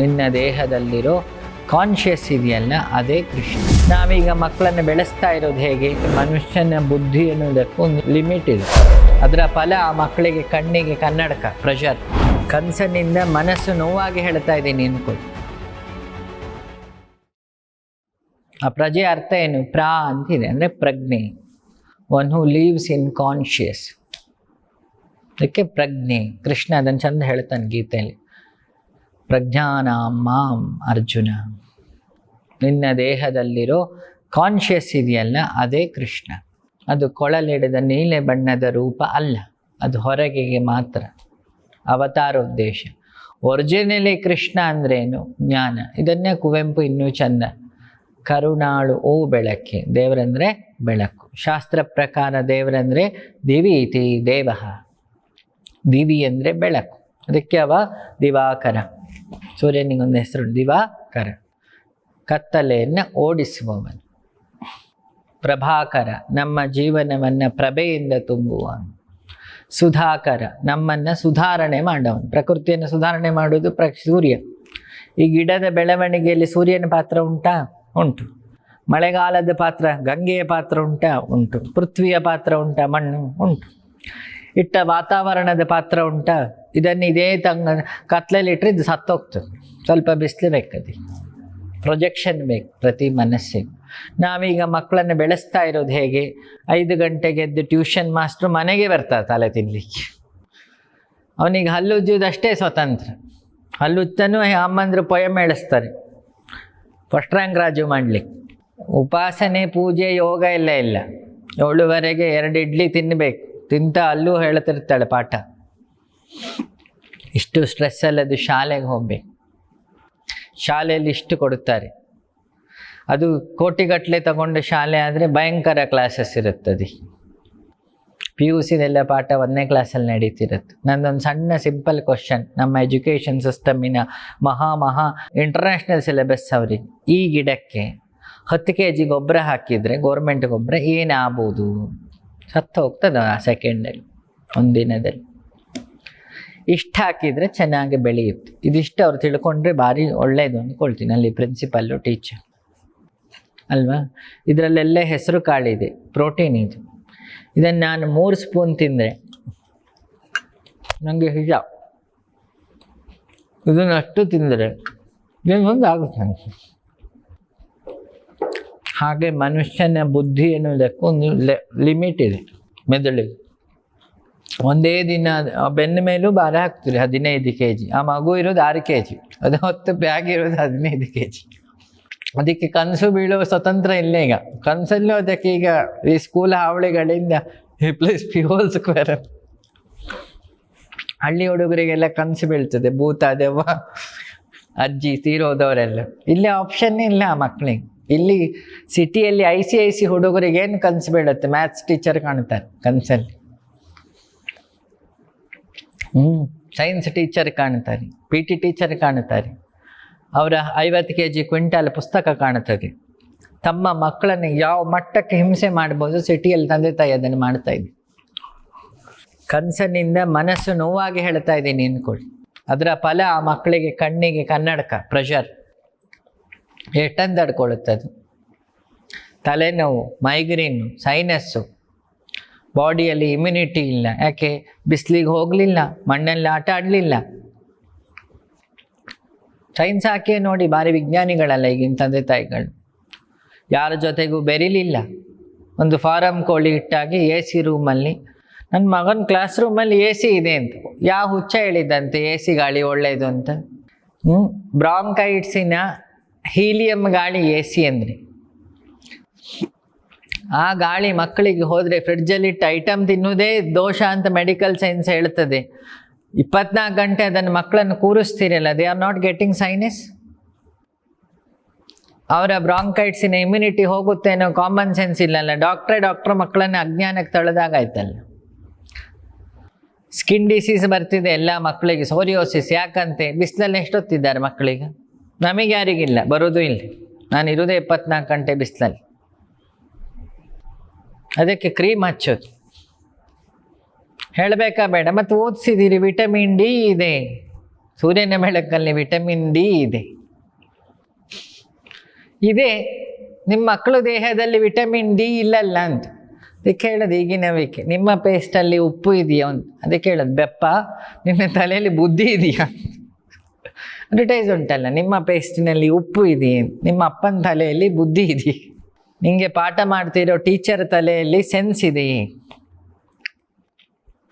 ನಿನ್ನ ದೇಹದಲ್ಲಿರೋ ಕಾನ್ಷಿಯಸ್ ಇದೆಯಲ್ಲ, ಅದೇ ಕೃಷ್ಣ. ನಾವೀಗ ಮಕ್ಕಳನ್ನು ಬೆಳೆಸ್ತಾ ಇರೋದು ಹೇಗೆ? ಮನುಷ್ಯನ ಬುದ್ಧಿ ಅನ್ನೋದಕ್ಕೂ ಒಂದು ಲಿಮಿಟ್ ಇದೆ. ಅದರ ಫಲ ಆ ಮಕ್ಕಳಿಗೆ ಕಣ್ಣಿಗೆ ಕನ್ನಡಕ ಪ್ರೆಷರ್ ಕನಸನಿಂದ ಮನಸ್ಸು ನೋವಾಗಿ ಹೇಳ್ತಾ ಇದ್ದೀನಿ, ಅನ್ಕೊಳ್ಳಿ. ಆ ಪ್ರಜೆ ಅರ್ಥ ಏನು? ಪ್ರಾ ಅಂತಿದೆ, ಅಂದರೆ ಪ್ರಜ್ಞೆ. One who lives in conscious ಅದಕ್ಕೆ ಪ್ರಜ್ಞೆ. ಕೃಷ್ಣ ಅದನ್ನು ಚಂದ ಹೇಳ್ತಾನೆ ಗೀತೆಯಲ್ಲಿ. ಪ್ರಜ್ಞಾನ ಮಾಂ ಅರ್ಜುನ. ನಿನ್ನ ದೇಹದಲ್ಲಿರೋ ಕಾನ್ಷಿಯಸ್ ಇದೆಯಲ್ಲ, ಅದೇ ಕೃಷ್ಣ. ಅದು ಕೊಳಲಿಡದ ನೀಲೆ ಬಣ್ಣದ ರೂಪ ಅಲ್ಲ, ಅದು ಹೊರಗೆಗೆ ಮಾತ್ರ. ಅವತಾರೋದ್ದೇಶ ಒರಿಜಿನಲಿ ಕೃಷ್ಣ ಅಂದ್ರೇನು? ಜ್ಞಾನ. ಇದನ್ನೇ ಕುವೆಂಪು ಇನ್ನೂ ಚಂದ. ಕರುಣಾಳು ಓ ಬೆಳಕೆ, ದೇವರಂದರೆ ಬೆಳಕು. ಶಾಸ್ತ್ರ ಪ್ರಕಾರ ದೇವರಂದರೆ ದಿವಿ ಇತಿ ದೇವ. ದಿವಿ ಅಂದರೆ ಬೆಳಕು. ಅದಕ್ಕೆ ಅವ ದಿವಾಕರ. ಸೂರ್ಯನಿಗೊಂದು ಹೆಸರು ದಿವಾಕರ. ಕತ್ತಲೆಯನ್ನು ಓಡಿಸುವವನು. ಪ್ರಭಾಕರ ನಮ್ಮ ಜೀವನವನ್ನು ಪ್ರಭೆಯಿಂದ ತುಂಬುವವನು ಸುಧಾಕರ ನಮ್ಮನ್ನು ಸುಧಾರಣೆ ಮಾಡವನು. ಪ್ರಕೃತಿಯನ್ನು ಸುಧಾರಣೆ ಮಾಡುವುದು ಪ್ರ ಸೂರ್ಯ. ಈ ಗಿಡದ ಬೆಳವಣಿಗೆಯಲ್ಲಿ ಸೂರ್ಯನ ಪಾತ್ರ ಉಂಟಾ? ಉಂಟು. ಮಳೆಗಾಲದ ಪಾತ್ರ, ಗಂಗೆಯ ಪಾತ್ರ ಉಂಟಾ? ಉಂಟು. ಪೃಥ್ವಿಯ ಪಾತ್ರ ಉಂಟಾ? ಮಣ್ಣು ಉಂಟು. ಇಟ್ಟ ವಾತಾವರಣದ ಪಾತ್ರ ಉಂಟ? ಇದನ್ನು ಇದೇ ತಂಗ ಕತ್ಲಲ್ಲಿ ಇಟ್ಟರೆ ಇದು ಸತ್ತೋಗ್ತದೆ. ಸ್ವಲ್ಪ ಬಿಸಿಲು ಬೇಕದಿ. ಪ್ರೊಜೆಕ್ಷನ್ ಬೇಕು ಪ್ರತಿ ಮನಸ್ಸಿಗೆ. ನಾವೀಗ ಮಕ್ಕಳನ್ನು ಬೆಳೆಸ್ತಾ ಇರೋದು ಹೇಗೆ? ಐದು ಗಂಟೆಗೆ ಎದ್ದು ಟ್ಯೂಷನ್ ಮಾಸ್ಟ್ರು ಮನೆಗೆ ಬರ್ತಾರೆ ತಲೆ ತಿನ್ನಲಿಕ್ಕೆ ಅವನಿಗೆ ಹಲ್ಲುಜ್ಜುವುದಷ್ಟೇ ಸ್ವತಂತ್ರ. ಹಲ್ಲುಚ್ಚನು ಅಮ್ಮಂದ್ರು ಪೊಯಮ್ ಹೇಳಿಸ್ತಾರೆ ಫಸ್ಟ್ ರ್ಯಾಂಕ್ ರಾಜು ಮಾಡಲಿಕ್ಕೆ. ಉಪಾಸನೆ, ಪೂಜೆ, ಯೋಗ ಎಲ್ಲ ಇಲ್ಲ. ಏಳುವರೆಗೆ ಎರಡು ಇಡ್ಲಿ ತಿನ್ನಬೇಕು ತಿಂತ ಅಲ್ಲೂ ಹೇಳ್ತಿರ್ತಾಳೆ ಪಾಠ. ಇಷ್ಟು ಸ್ಟ್ರೆಸ್ ಅಲ್ಲದು ಶಾಲೆಗೆ ಹೋಗ್ಬೇಕು. ಶಾಲೆಯಲ್ಲಿ ಇಷ್ಟು ಕೊಡುತ್ತಾರೆ. ಅದು ಕೋಟಿಗಟ್ಟಲೆ ತಗೊಂಡು ಶಾಲೆ ಆದರೆ ಭಯಂಕರ ಕ್ಲಾಸಸ್ ಇರುತ್ತದೆ. ಪಿ ಯು ಸಿದೆಲ್ಲ ಪಾಠ ಒಂದನೇ ಕ್ಲಾಸಲ್ಲಿ ನಡೀತಿರುತ್ತೆ. ನಂದೊಂದು ಸಣ್ಣ ಸಿಂಪಲ್ ಕ್ವಶನ್ ನಮ್ಮ ಎಜುಕೇಷನ್ ಸಿಸ್ಟಮಿನ ಮಹಾ ಮಹಾ ಇಂಟರ್ನ್ಯಾಷನಲ್ ಸಿಲೆಬಸ್ ಅವ್ರಿಗೆ ಈ ಗಿಡಕ್ಕೆ ಹತ್ತು ಕೆ ಜಿ ಗೊಬ್ಬರ ಹಾಕಿದರೆ ಗೋರ್ಮೆಂಟ್ ಗೊಬ್ಬರ ಏನಾಗ್ಬೋದು? ಸತ್ತು ಹೋಗ್ತದೆ ಆ ಸೆಕೆಂಡಲ್ಲಿ ಒಂದಿನದಲ್ಲಿ ಇಷ್ಟು ಹಾಕಿದರೆ ಚೆನ್ನಾಗಿ ಬೆಳೆಯುತ್ತೆ. ಇದಿಷ್ಟು ಅವ್ರು ತಿಳ್ಕೊಂಡ್ರೆ ಭಾರಿ ಒಳ್ಳೆಯದು ಅಂದ್ಕೊಳ್ತೀನಿ, ಅಲ್ಲಿ ಪ್ರಿನ್ಸಿಪಲ್ಲು ಟೀಚರ್ ಅಲ್ವಾ? ಇದರಲ್ಲೆಲ್ಲ ಹೆಸರು ಕಾಳಿದೆ ಪ್ರೋಟೀನ್ ಇದು. ಇದನ್ನು ನಾನು ಮೂರು ಸ್ಪೂನ್ ತಿಂದರೆ ನನಗೆ ಹಿಜ. ಇದನ್ನು ಅಷ್ಟು ತಿಂದರೆ ಒಂದು ಆಗುತ್ತೆ ನನಗೆ ಹಾಗೆ ಮನುಷ್ಯನ ಬುದ್ಧಿ ಎನ್ನುವುದಕ್ಕೂ ಒಂದು ಲಿಮಿಟ್ ಇದೆ ಮೆದುಳಿಗೆ. ಒಂದೇ ದಿನ ಬೆನ್ನ ಮೇಲೂ ಭಾರ ಹಾಕ್ತೀರಿ, ಹದಿನೈದು ಕೆ ಜಿ ಆ ಮಗು ಇರೋದು ಆರು ಕೆ ಜಿ ಅದು ಹೊತ್ತು ಬ್ಯಾಗ್ ಇರೋದು ಹದಿನೈದು ಕೆ ಜಿ ಅದಕ್ಕೆ ಕನಸು ಬೀಳುವ ಸ್ವತಂತ್ರ ಇಲ್ಲ ಈಗ. ಕನಸಲ್ಲೂ ಅದಕ್ಕೆ ಈಗ ಈ ಸ್ಕೂಲ್ ಹಾವಳಿಗಳಿಂದ ಪ್ಲಸ್ ಪಿ ಹೋಲ್ ಸ್ಕ್ವೇರ್ ಹಳ್ಳಿ ಹುಡುಗರಿಗೆಲ್ಲ ಕನಸು ಬೀಳ್ತದೆ, ಭೂತ, ದೆವ್ವ, ಅಜ್ಜಿ, ತೀರೋದವರೆಲ್ಲ. ಇಲ್ಲಿ ಆಪ್ಷನ್ ಇಲ್ಲ ಮಕ್ಕಳಿಗೆ ಇಲ್ಲಿ ಸಿಟಿಯಲ್ಲಿ ಐ ಸಿ ಐ ಸಿ ಹುಡುಗರಿಗೆ ಏನು ಕನಸು ಬೀಳುತ್ತೆ? ಮ್ಯಾಥ್ಸ್ ಟೀಚರ್ ಕಾಣ್ತಾರೆ ಕನಸಲ್ಲಿ. ಹ್ಞೂ ಸೈನ್ಸ್ ಟೀಚರ್ ಕಾಣ್ತಾರೆ ಪಿ ಟಿ ಟೀಚರ್ ಕಾಣ್ತಾರೆ ಅವರ ಐವತ್ತು ಕೆ ಜಿ ಕ್ವಿಂಟಾಲ್ ಪುಸ್ತಕ ಕಾಣುತ್ತದೆ. ತಮ್ಮ ಮಕ್ಕಳನ್ನು ಯಾವ ಮಟ್ಟಕ್ಕೆ ಹಿಂಸೆ ಮಾಡ್ಬೋದು ಸಿಟಿಯಲ್ಲಿ ತಂದೆ ತಾಯಿ ಅದನ್ನು ಮಾಡ್ತಾ ಇದ್ವಿ ಕನಸನಿಂದ ಮನಸ್ಸು ನೋವಾಗಿ ಹೇಳ್ತಾ ಇದ್ದೀನಿ ಅನ್ಕೊಳ್ಳಿ ಅದರ ಫಲ ಆ ಮಕ್ಕಳಿಗೆ ಕಣ್ಣಿಗೆ ಕನ್ನಡಕ ಪ್ರೆಷರ್ ಎಷ್ಟಂದು ತಡ್ಕೊಳ್ಳುತ್ತದೆ ತಲೆನೋವು, ಮೈಗ್ರೇನು, ಸೈನಸ್ಸು. ಬಾಡಿಯಲ್ಲಿ ಇಮ್ಯುನಿಟಿ ಇಲ್ಲ. ಯಾಕೆ? ಬಿಸಿಲಿಗೆ ಹೋಗಲಿಲ್ಲ, ಮಣ್ಣಲ್ಲಿ ಆಟ ಆಡಲಿಲ್ಲ. ಸೈನ್ಸ್ ಹಾಕಿ ನೋಡಿ, ಭಾರಿ ವಿಜ್ಞಾನಿಗಳಲ್ಲ ಈಗಿನ ತಂದೆ ತಾಯಿಗಳು. ಯಾರ ಜೊತೆಗೂ ಬೆರಿಲಿಲ್ಲ. ಒಂದು ಫಾರಮ್ ಕೋಳಿ ಇಟ್ಟಾಗಿ ಎ ಸಿ ರೂಮಲ್ಲಿ ನನ್ನ ಮಗನ ಕ್ಲಾಸ್ ರೂಮಲ್ಲಿ ಎ ಸಿ ಇದೆ ಅಂತ. ಯಾವ ಹುಚ್ಚ ಹೇಳಿದ್ದಂತೆ? ಎ ಸಿ ಗಾಳಿ ಒಳ್ಳೆಯದು ಅಂತ. ಹ್ಞೂ ಬ್ರಾಂಕೈಟ್ಸಿನ ಹೀಲಿಯಂ ಗಾಳಿ ಎ ಸಿ ಅಂದರೆ. ಆ ಗಾಳಿ ಮಕ್ಕಳಿಗೆ ಹೋದರೆ ಫ್ರಿಡ್ಜಲ್ಲಿಟ್ಟು ಐಟಮ್ ತಿನ್ನುವುದೇ ದೋಷ ಅಂತ ಮೆಡಿಕಲ್ ಸೈನ್ಸ್ ಹೇಳ್ತದೆ. ಇಪ್ಪತ್ನಾಲ್ಕು ಗಂಟೆ ಅದನ್ನು ಮಕ್ಕಳನ್ನು ಕೂರಿಸ್ತೀರಲ್ಲ they are not getting sinus ಅವರ ಬ್ರಾಂಕೈಟ್ಸಿನ ಇಮ್ಯುನಿಟಿ ಹೋಗುತ್ತೆ ಅನ್ನೋ ಕಾಮನ್ ಸೆನ್ಸ್ ಇಲ್ಲಲ್ಲ ಡಾಕ್ಟ್ರೇ ಡಾಕ್ಟ್ರ್ ಮಕ್ಕಳನ್ನು ಅಜ್ಞಾನಕ್ಕೆ ತಳೆದಾಗಾಯ್ತಲ್ಲ ಸ್ಕಿನ್ ಡಿಸೀಸ್ ಬರ್ತಿದೆ ಎಲ್ಲ ಮಕ್ಕಳಿಗೆ ಸೋರಿಯೋಸಿಸ್ ಯಾಕಂತೆ? ಬಿಸಿಲಲ್ಲಿ ಎಷ್ಟೊತ್ತಿದ್ದಾರೆ ಮಕ್ಕಳಿಗೆ? ನಮಗೆ ಯಾರಿಗಿಲ್ಲ ಬರೋದು ಇಲ್ಲ. ನಾನು ಇರೋದೇ ಇಪ್ಪತ್ನಾಲ್ಕು ಗಂಟೆ ಬಿಸಿಲಲ್ಲಿ. ಅದಕ್ಕೆ ಕ್ರೀಮ್ ಹಚ್ಚೋದು. ಹೇಳಬೇಕಾ ಬೇಡ, ಮತ್ತು ಓದಿಸಿದ್ದೀರಿ ವಿಟಮಿನ್ ಡಿ ಇದೆ. ಸೂರ್ಯನ ಬೆಳಕಲ್ಲಿ ವಿಟಮಿನ್ ಡಿ ಇದೆ. ಇದೆ, ನಿಮ್ಮ ಮಕ್ಕಳು ದೇಹದಲ್ಲಿ ವಿಟಮಿನ್ ಡಿ ಇಲ್ಲಲ್ಲ ಅಂತ. ಅದಕ್ಕೆ ಹೇಳೋದು ಈಗಿನ ವೀಕೆ ನಿಮ್ಮ ಪೇಸ್ಟಲ್ಲಿ ಉಪ್ಪು ಇದೆಯಾ ಅಂತ. ಅದಕ್ಕೆ ಹೇಳೋದು ಬೆಪ್ಪ, ನಿನ್ನ ತಲೆಯಲ್ಲಿ ಬುದ್ಧಿ ಇದೆಯಾ ಅಡ್ವರ್ಟೈಸ್ ಉಂಟಲ್ಲ, ನಿಮ್ಮ ಪೇಸ್ಟಿನಲ್ಲಿ ಉಪ್ಪು ಇದೆಯೇ? ನಿಮ್ಮ ಅಪ್ಪನ ತಲೆಯಲ್ಲಿ ಬುದ್ಧಿ ಇದೆಯೇ? ನಿಮಗೆ ಪಾಠ ಮಾಡ್ತಿರೋ ಟೀಚರ್ ತಲೆಯಲ್ಲಿ ಸೆನ್ಸ್ ಇದೆಯೇ?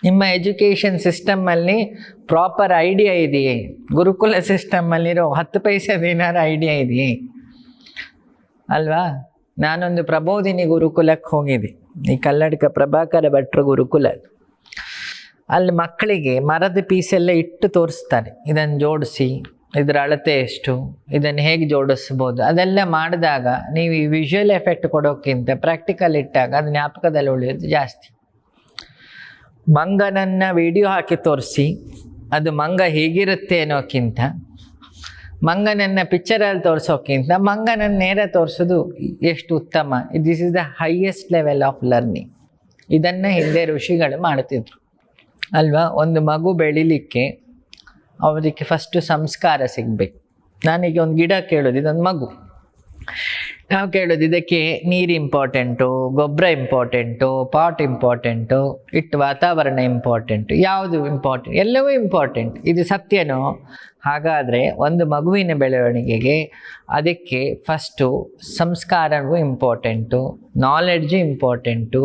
ನಿಮ್ಮ ಎಜುಕೇಷನ್ ಸಿಸ್ಟಮಲ್ಲಿ ಪ್ರಾಪರ್ ಐಡಿಯಾ ಇದೆಯೇ? ಗುರುಕುಲ ಸಿಸ್ಟಮಲ್ಲಿರೋ ಹತ್ತು ಪೈಸದೇನಾರು ಐಡಿಯಾ ಇದೆಯೇ? ಅಲ್ವಾ? ನಾನೊಂದು ಪ್ರಬೋಧಿನಿ ಗುರುಕುಲಕ್ಕೆ ಹೋಗಿದ್ದೆ. ಈ ಕಲ್ಲಡ್ಕ ಪ್ರಭಾಕರ ಭಟ್ರು ಗುರುಕುಲ. ಅಲ್ಲಿ ಮಕ್ಕಳಿಗೆ ಮರದ ಪೀಸೆಲ್ಲ ಇಟ್ಟು ತೋರಿಸ್ತಾರೆ. ಇದನ್ನು ಜೋಡಿಸಿ. ಇದರ ಅಳತೆ ಎಷ್ಟು? ಇದನ್ನು ಹೇಗೆ ಜೋಡಿಸ್ಬೋದು? ಅದೆಲ್ಲ ಮಾಡಿದಾಗ ನೀವು ಈ ವಿಷುವಲ್ ಎಫೆಕ್ಟ್ ಕೊಡೋಕ್ಕಿಂತ ಪ್ರಾಕ್ಟಿಕಲ್ ಇಟ್ಟಾಗ ಅದು ಜ್ಞಾಪಕದಲ್ಲಿ ಉಳಿಯೋದು ಜಾಸ್ತಿ. ಮಂಗನನ್ನು ವಿಡಿಯೋ ಹಾಕಿ ತೋರಿಸಿ, ಅದು ಮಂಗ ಹೇಗಿರುತ್ತೆ ಅನ್ನೋಕ್ಕಿಂತ, ಮಂಗನನ್ನು ಪಿಕ್ಚರಲ್ಲಿ ತೋರಿಸೋಕ್ಕಿಂತ ಮಂಗನನ್ನ ನೇರ ತೋರಿಸೋದು ಎಷ್ಟು ಉತ್ತಮ. This is the highest level of learning ಇದನ್ನು ಹಿಂದೆ ಋಷಿಗಳು ಮಾಡುತ್ತಿದ್ದರು ಅಲ್ವಾ? ಒಂದು ಮಗು ಬೆಳಿಲಿಕ್ಕೆ ಅವರಿಗೆ ಫಸ್ಟು ಸಂಸ್ಕಾರ ಸಿಗಬೇಕು. ನಾನೀಗ ಒಂದು ಗಿಡ ಕೇಳೋದು, ಇದೊಂದು ಮಗು. ನಾವು ಕೇಳೋದು, ಇದಕ್ಕೆ ನೀರು ಇಂಪಾರ್ಟೆಂಟು ಗೊಬ್ಬರ ಇಂಪಾರ್ಟೆಂಟು ಪಾಟ್ ಇಂಪಾರ್ಟೆಂಟು ಇಟ್ಟು ವಾತಾವರಣ ಇಂಪಾರ್ಟೆಂಟು ಯಾವುದು ಇಂಪಾರ್ಟೆಂಟ್ ಎಲ್ಲವೂ ಇಂಪಾರ್ಟೆಂಟ್ ಇದು ಸತ್ಯನೋ? ಹಾಗಾದರೆ ಒಂದು ಮಗುವಿನ ಬೆಳವಣಿಗೆಗೆ ಅದಕ್ಕೆ first ಸಂಸ್ಕಾರವೂ important knowledge important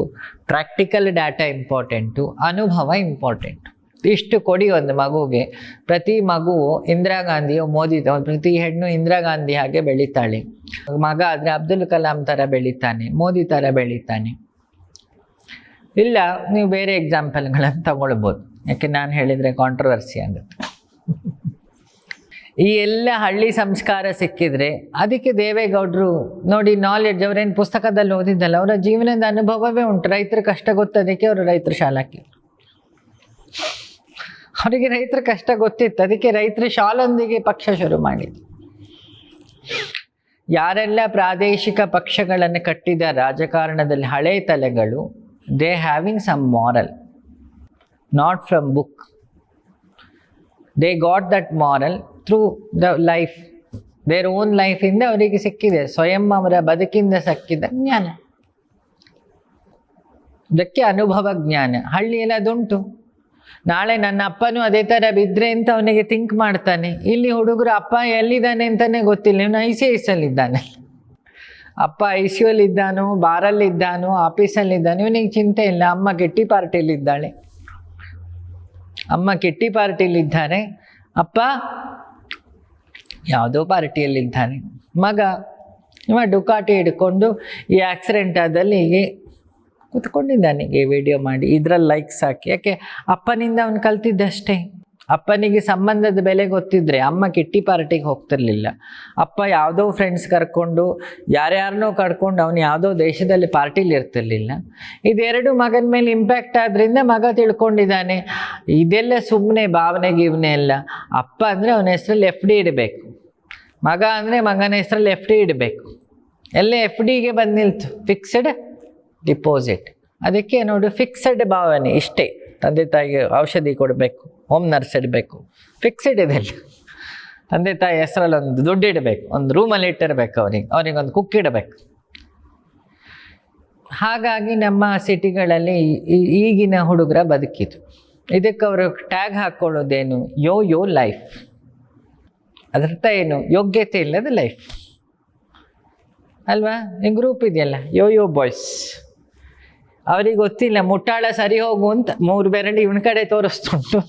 practical data important ಅನುಭವ ಇಂಪಾರ್ಟೆಂಟು ಇಷ್ಟು ಕೊಡಿ ಒಂದು ಮಗುಗೆ. ಪ್ರತಿ ಮಗುವು ಇಂದಿರಾ ಗಾಂಧಿಯು ಮೋದಿ ಪ್ರತಿ ಹೆಣ್ಣು ಇಂದಿರಾ ಗಾಂಧಿ ಹಾಗೆ ಬೆಳೀತಾಳೆ. ಮಗ ಆದರೆ ಅಬ್ದುಲ್ ಕಲಾಂ ಥರ ಬೆಳೀತಾನೆ, ಮೋದಿ ಥರ ಬೆಳೀತಾನೆ. ಇಲ್ಲ, ನೀವು ಬೇರೆ ಎಕ್ಸಾಂಪಲ್ಗಳನ್ನು ತಗೊಳ್ಬೋದು. ಯಾಕೆ ನಾನು ಹೇಳಿದರೆ ಕಾಂಟ್ರವರ್ಸಿ ಆಗುತ್ತೆ. ಈ ಎಲ್ಲ ಹಳ್ಳಿ ಸಂಸ್ಕಾರ ಸಿಕ್ಕಿದ್ರೆ ಅದಕ್ಕೆ ದೇವೇಗೌಡರು ನೋಡಿ ನಾಲೆಡ್ಜ್ ಅವರೇನು ಪುಸ್ತಕದಲ್ಲಿ ಓದಿದ್ದಲ್ಲ, ಅವರ ಜೀವನದ ಅನುಭವವೇ ಉಂಟು. ರೈತರ ಕಷ್ಟ ಗೊತ್ತದಕ್ಕೆ ಅವರು ರೈತರ ಶಾಲಾಕಿ ಅವರಿಗೆ ರೈತರ ಕಷ್ಟ ಗೊತ್ತಿತ್ತು. ಅದಕ್ಕೆ ರೈತರು ಶಾಲೊಂದಿಗೆ ಪಕ್ಷ ಶುರು ಮಾಡಿದ್ರು. ಯಾರೆಲ್ಲ ಪ್ರಾದೇಶಿಕ ಪಕ್ಷಗಳನ್ನು ಕಟ್ಟಿದ ರಾಜಕಾರಣದಲ್ಲಿ ಹಳೆ ತಲೆಗಳು they having some moral not from book they got that moral through the life their own ಲೈಫಿಂದ ಅವರಿಗೆ ಸಿಕ್ಕಿದೆ. ಸ್ವಯಂ ಅವರ ಬದುಕಿಂದ ಸಿಕ್ಕಿದ. ಜ್ಞಾನ. ಇದಕ್ಕೆ ಅನುಭವ ಜ್ಞಾನ. ಹಳ್ಳಿಯಲ್ಲಿ ಅದುಂಟು. ನಾಳೆ ನನ್ನ ಅಪ್ಪನೂ ಅದೇ ಥರ ಬಿದ್ದರೆ ಅಂತ ಅವನಿಗೆ ಥಿಂಕ್ ಮಾಡ್ತಾನೆ. ಇಲ್ಲಿ ಹುಡುಗರು ಅಪ್ಪ ಎಲ್ಲಿದ್ದಾನೆ ಅಂತಲೇ ಗೊತ್ತಿಲ್ಲ. ಇವನು ಐ ಸಿ ಐಸಲ್ಲಿದ್ದಾನೆ ಅಪ್ಪ ಐ ಸಿ ಇದ್ದಾನೋ ಬಾರಲ್ಲಿದ್ದಾನೋ ಆಫೀಸಲ್ಲಿದ್ದಾನೋ ಇವನಿಗೆ ಚಿಂತೆ ಇಲ್ಲ. ಅಮ್ಮ ಕಿಟ್ಟಿ ಪಾರ್ಟಿಯಲ್ಲಿದ್ದಾಳೆ ಅಮ್ಮ ಕಿಟ್ಟಿ ಪಾರ್ಟಿಯಲ್ಲಿದ್ದಾರೆ ಅಪ್ಪ ಯಾವುದೋ ಪಾರ್ಟಿಯಲ್ಲಿದ್ದಾನೆ ಮಗ, ಇವ ಡುಕಾಟಿ ಹಿಡ್ಕೊಂಡು ಈ ಆಕ್ಸಿಡೆಂಟ್ ಆದಲ್ಲಿ ಹೀಗೆ ಕೂತ್ಕೊಂಡಿದ್ದಾನೆ, ಹೀಗೆ ವಿಡಿಯೋ ಮಾಡಿ. ಇದ್ರಲ್ಲಿ ಲೈಕ್ಸ್ ಹಾಕಿ. ಯಾಕೆ? ಅಪ್ಪನಿಂದ ಅವನು ಕಲ್ತಿದ್ದಷ್ಟೇ. ಅಪ್ಪನಿಗೆ ಸಂಬಂಧದ ಬೆಲೆ ಗೊತ್ತಿದ್ರೆ ಅಮ್ಮ ಕಿಟ್ಟಿ ಪಾರ್ಟಿಗೆ ಹೋಗ್ತಿರ್ಲಿಲ್ಲ. ಅಪ್ಪ ಯಾವುದೋ ಫ್ರೆಂಡ್ಸ್ ಕರ್ಕೊಂಡು ಯಾರ್ಯಾರನ್ನೋ ಕರ್ಕೊಂಡು ಅವನು ಯಾವುದೋ ದೇಶದಲ್ಲಿ ಪಾರ್ಟಿಲಿ ಇರ್ತಿರ್ಲಿಲ್ಲ. ಇದೆರಡು ಮಗನ ಮೇಲೆ ಇಂಪ್ಯಾಕ್ಟ್ ಆದ್ರಿಂದ ಮಗ ತಿಳ್ಕೊಂಡಿದ್ದಾನೆ. ಇದೆಲ್ಲ ಸುಮ್ಮನೆ ಭಾವನೆ ಗೀವನೆ ಎಲ್ಲ. ಅಪ್ಪ ಅಂದರೆ ಅವನ ಹೆಸರಲ್ಲಿ ಎಫ್ ಡಿ ಇಡಬೇಕು. ಮಗ ಅಂದರೆ ಮಗನ ಹೆಸರಲ್ಲಿ ಎಫ್ ಡಿ ಇಡಬೇಕು. ಎಲ್ಲ ಎಫ್ ಡಿಗೆ ಬಂದು ನಿಲ್ತು. Fixed deposit. ಅದಕ್ಕೆ ನೋಡು ಫಿಕ್ಸಡ್ ಭಾವನೆ ಇಷ್ಟೇ. ತಂದೆ ತಾಯಿಗೆ ಔಷಧಿ ಕೊಡಬೇಕು ಹೋಮ್ ನರ್ಸ್ ಇಡಬೇಕು. ಫಿಕ್ಸಡ್ ಇದೆಲ್ಲ. ತಂದೆ ತಾಯಿ ಹೆಸರಲ್ಲಿ ಒಂದು ದುಡ್ಡು ಇಡಬೇಕು, ಒಂದು ರೂಮಲ್ಲಿ ಇಟ್ಟಿರಬೇಕು ಅವ್ರಿಗೆ ಅವ್ರಿಗೆ ಒಂದು ಕುಕ್ ಇಡಬೇಕು. ಹಾಗಾಗಿ ನಮ್ಮ ಸಿಟಿಗಳಲ್ಲಿ ಈಗಿನ ಹುಡುಗರ ಬದುಕಿತು ಇದಕ್ಕೆ ಅವರು ಟ್ಯಾಗ್ ಹಾಕ್ಕೊಳ್ಳೋದೇನು ಯೋ ಯೋ ಲೈಫ್. ಅದರ್ಥ ಏನು? ಯೋಗ್ಯತೆ ಇಲ್ಲದ ಲೈಫ್. ಅಲ್ವಾ? ಗ್ರೂಪ್ ಇದೆಯಲ್ಲ? Yo yo boys. ಅವ್ರಿಗೆ ಗೊತ್ತಿಲ್ಲ ಮುಟ್ಟಾಳ ಸರಿ ಹೋಗು ಅಂತ. ಮೂರು ಬೆರಳು ಇವನ ಕಡೆ ತೋರಿಸ್ತುಂಟು